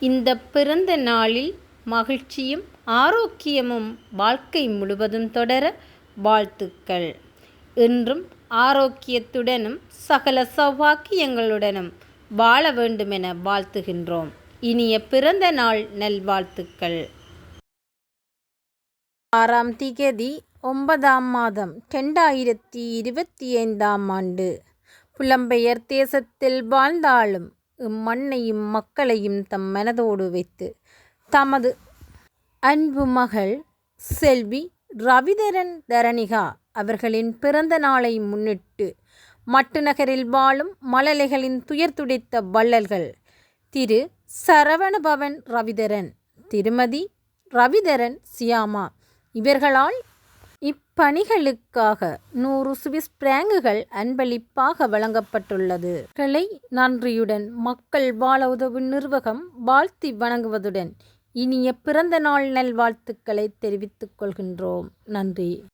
இந்த பிறந்த நாளில் மகிழ்ச்சியும் ஆரோக்கியமும் வாழ்க்கை முழுவதும் தொடர வாழ்த்துக்கள். என்றும் ஆரோக்கியத்துடனும் சகல சௌபாக்கியங்களுடனும் வாழ வேண்டுமென வாழ்த்துகின்றோம். இனிய பிறந்த நாள் நல்வாழ்த்துக்கள். ஆறாம் திகதி ஒன்பதாம் மாதம் ரெண்டாயிரத்தி இருபத்தி ஐந்தாம் ஆண்டு. புலம்பெயர் தேசத்தில் வாழ்ந்தாலும் இம்மண்ணையும் மக்களையும் தம் மனதோடு வைத்து தமது அன்பு மகள் செல்வி ரவிதரன் தரணிகா அவர்களின் பிறந்த நாளை முன்னிட்டு மட்டுநகரில் வாழும் மழலைகளின் துயர் துடைத்த வள்ளல்கள் திரு சரவணபவன் ரவிதரன் திருமதி ரவிதரன் சியாமா இவர்களால் இப்பணிகளுக்காக நூறு சுவிஸ் பிராங்குகள் அன்பளிப்பாக வழங்கப்பட்டுள்ளது. களை நன்றியுடன் மக்கள் வாழ உதவும் நிர்வாகம் வாழ்த்தி வணங்குவதுடன் இனிய பிறந்த நாள் நல்வாழ்த்துக்களை தெரிவித்துக் கொள்கின்றோம். நன்றி.